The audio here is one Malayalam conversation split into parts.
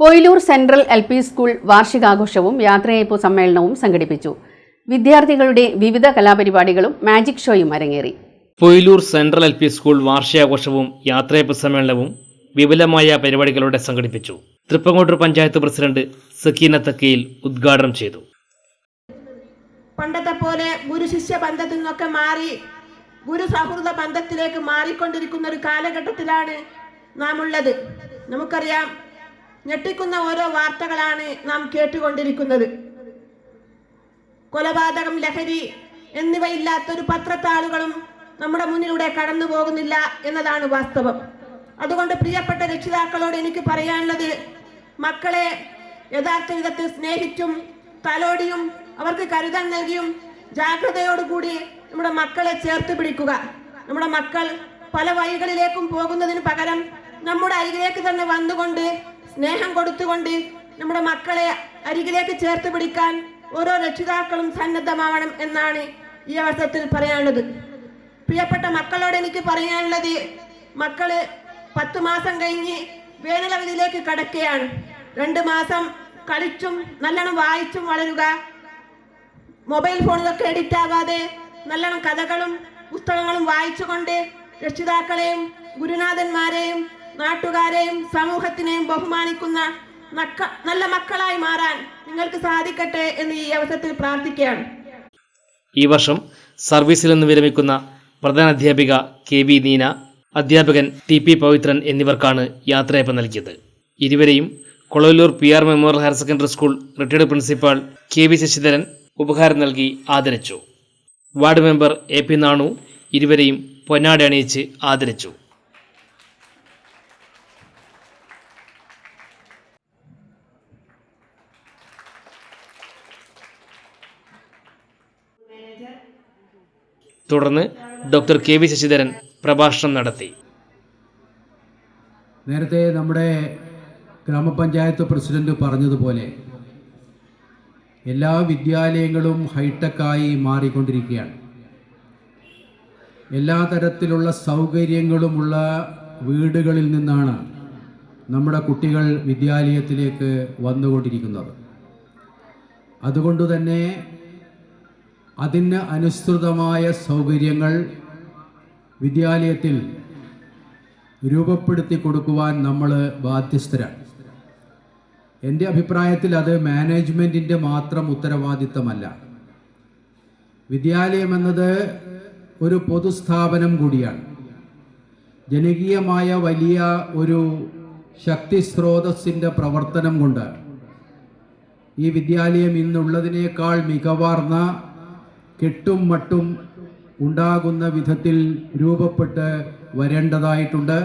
Poyilur central L P school വാർഷികാഘോഷവും യാത്രയയപ്പ് സമ്മേളനവും സംഘടിപ്പിച്ചു. വിദ്യാർത്ഥികളുടെ വിവിധ കലാപരിപാടികളും മാജിക് ഷോയും അരങ്ങേറി. Poyilur central L P school വാർഷികാഘോഷവും യാത്രയപ്പ് സമ്മേളനവും വിപുലമായ പരിപാടികളോടെ സംഘടിപ്പിച്ചു. തൃപ്പങ്ങോട്ടൂർ പഞ്ചായത്ത് പ്രസിഡന്റ് സക്കീന തക്കയിൽ ഉദ്ഘാടനം ചെയ്തു. പണ്ടത്തെ പോലെ ഗുരു ശിഷ്യ ബന്ധത്തിൽ നിന്നൊക്കെ മാറി ഗുരു സൗഹൃദ ബന്ധത്തിലേക്ക് മാറിക്കൊണ്ടിരിക്കുന്ന ഒരു കാലഘട്ടത്തിലാണ് നാം ഉള്ളത് നമുക്കറിയാം ഞെട്ടിക്കുന്ന ഓരോ വാർത്തകളാണ് നാം കേട്ടുകൊണ്ടിരിക്കുന്നത്. കൊലപാതകം ലഹരി എന്നിവയില്ലാത്തൊരു പത്രത്താളുകളും നമ്മുടെ മുന്നിലൂടെ കടന്നു പോകുന്നില്ല എന്നതാണ് വാസ്തവം. അതുകൊണ്ട് പ്രിയപ്പെട്ട രക്ഷിതാക്കളോട് എനിക്ക് പറയാനുള്ളത് മക്കളെ യഥാർത്ഥ വിധത്തിൽ സ്നേഹിച്ചും തലോടിയും അവർക്ക് കരുതൽ നൽകിയും ജാഗ്രതയോടുകൂടി നമ്മുടെ മക്കളെ ചേർത്ത് പിടിക്കുക. നമ്മുടെ മക്കൾ പല വഴികളിലേക്കും പോകുന്നതിന് പകരം നമ്മുടെ അരികിലേക്ക് തന്നെ വന്നുകൊണ്ട് സ്നേഹം കൊടുത്തുകൊണ്ട് നമ്മുടെ മക്കളെ അരികിലേക്ക് ചേർത്ത് പിടിക്കാൻ ഓരോ രക്ഷിതാക്കളും സന്നദ്ധമാവണം എന്നാണ് ഈ അവസരത്തിൽ പറയാനുള്ളത്. പ്രിയപ്പെട്ട മക്കളോട് എനിക്ക് പറയാനുള്ളത് മക്കൾ പത്ത് മാസം കഴിഞ്ഞ് വേനലവധിയിലേക്ക് കടക്കുകയാണ്. രണ്ട് മാസം കളിച്ചും നല്ലോണം വായിച്ചും വളരുക മൊബൈൽ ഫോണിലൊക്കെ എഡിറ്റ് ആകാതെ നല്ലോണം കഥകളും പുസ്തകങ്ങളും വായിച്ചുകൊണ്ട് രക്ഷിതാക്കളെയും ഗുരുനാഥന്മാരെയും നാട്ടുകാരെയും സമൂഹത്തിനെയും ബഹുമാനിക്കുന്ന നല്ല മക്കളായി മാറാൻ നിങ്ങൾക്ക് സാധിക്കട്ടെ എന്ന് ഈ അവസരത്തിൽ പ്രാർത്ഥിക്കുകയാണ്. ഈ വർഷം സർവീസിൽ നിന്ന് വിരമിക്കുന്ന പ്രധാന അധ്യാപിക കെ വി നീന അധ്യാപകൻ ടി പി പവിത്രൻ എന്നിവർക്കാണ് യാത്രയപ്പ് നൽകിയത്. ഇരുവരെയും Kolavallur P R memorial higher secondary school retired principal K V Sasidharan ഉപഹാരം നൽകി ആദരിച്ചു. Ward member A P Nanu ഇരുവരെയും പൊന്നാടി അണിയിച്ച് ആദരിച്ചു. തുടർന്ന് ഡോക്ടർ കെ വി ശശിധരൻ പ്രഭാഷണം നടത്തി. നേരത്തെ നമ്മുടെ ഗ്രാമപഞ്ചായത്ത് പ്രസിഡന്റ് പറഞ്ഞതുപോലെ എല്ലാ വിദ്യാലയങ്ങളും ഹൈടെക്കായി മാറിക്കൊണ്ടിരിക്കുകയാണ്. എല്ലാ തരത്തിലുള്ള സൗകര്യങ്ങളുമുള്ള വീടുകളിൽ നിന്നാണ് നമ്മുടെ കുട്ടികൾ വിദ്യാലയത്തിലേക്ക് വന്നുകൊണ്ടിരിക്കുന്നത്. അതുകൊണ്ട് തന്നെ അതിന് അനുസൃതമായ സൗകര്യങ്ങൾ വിദ്യാലയത്തിൽ രൂപപ്പെടുത്തി കൊടുക്കുവാൻ നമ്മൾ ബാധ്യസ്ഥരാണ്. എന്റെ അഭിപ്രായത്തിൽ അത് മാനേജ്മെന്റിന്റെ മാത്രം ഉത്തരവാദിത്തമല്ല. വിദ്യാലയം എന്നത് ഒരു പൊതുസ്ഥാപനം കൂടിയാണ്. ജനകീയമായ വലിയ ഒരു ശക്തി സ്രോതസ്സിന്റെ പ്രവർത്തനം കൊണ്ട് ഈ വിദ്യാലയം ഇന്നുള്ളതിനേക്കാൾ മികവാർന്ന കെട്ടും മട്ടും ഉണ്ടാകുന്ന വിധത്തിൽ രൂപപ്പെട്ട് വരേണ്ടതായിട്ടുണ്ട്.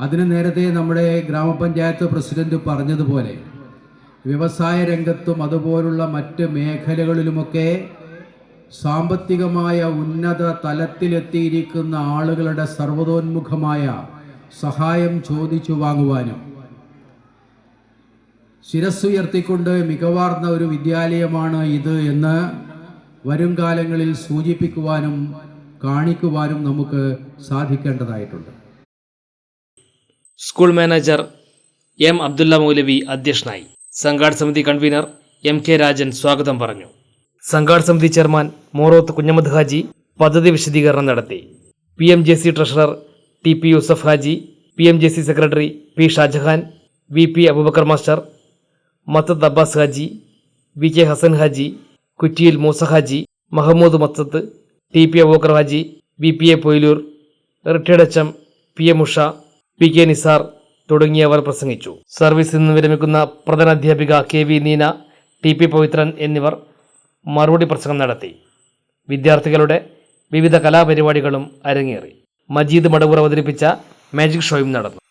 അതിന് നേരത്തെ നമ്മുടെ ഗ്രാമപഞ്ചായത്ത് പ്രസിഡന്റ് പറഞ്ഞതുപോലെ വ്യവസായ രംഗത്തും അതുപോലുള്ള മറ്റ് മേഖലകളിലുമൊക്കെ സാമ്പത്തികമായ ഉന്നത തലത്തിലെത്തിയിരിക്കുന്ന ആളുകളുടെ സർവതോന്മുഖമായ സഹായം ചോദിച്ചു വാങ്ങുവാനും ശിരസ്സുയർത്തിക്കൊണ്ട് മികവാർന്ന ഒരു വിദ്യാലയമാണ് ഇത് എന്ന് വരും കാലങ്ങളിൽ സൂചിപ്പിക്കുവാനും കാണിക്കുവാനും നമുക്ക് സാധിക്കേണ്ടതായിട്ടുണ്ട്. School manager M Abdulla Moulavi അധ്യക്ഷനായി. സംഘാട് സമിതി കൺവീനർ എം കെ രാജൻ സ്വാഗതം പറഞ്ഞു. സംഘാട് സമിതി ചെയർമാൻ മോറോത്ത് കുഞ്ഞമ്മദ് ഹാജി പദ്ധതി വിശദീകരണം നടത്തി. P M J C treasurer T P Yusuf Haji P M J C secretary P Shahjahan V P Abubakar master Mathad Abbas Haji V K Hassan Haji Kuttiyil Moosa Haji Mahmood Mathath T P Abookar Haji B P A Poyilur retired H M P M Usha P K Nisar തുടങ്ങിയവർ പ്രസംഗിച്ചു. സർവീസിൽ നിന്ന് വിരമിക്കുന്ന പ്രധാന അധ്യാപിക K V Neena T P Pavithran എന്നിവർ മറുപടി പ്രസംഗം നടത്തി. വിദ്യാർത്ഥികളുടെ വിവിധ കലാപരിപാടികളും അരങ്ങേറി. മജീദ് മടവൂർ അവതരിപ്പിച്ച മാജിക് ഷോയും നടന്നു.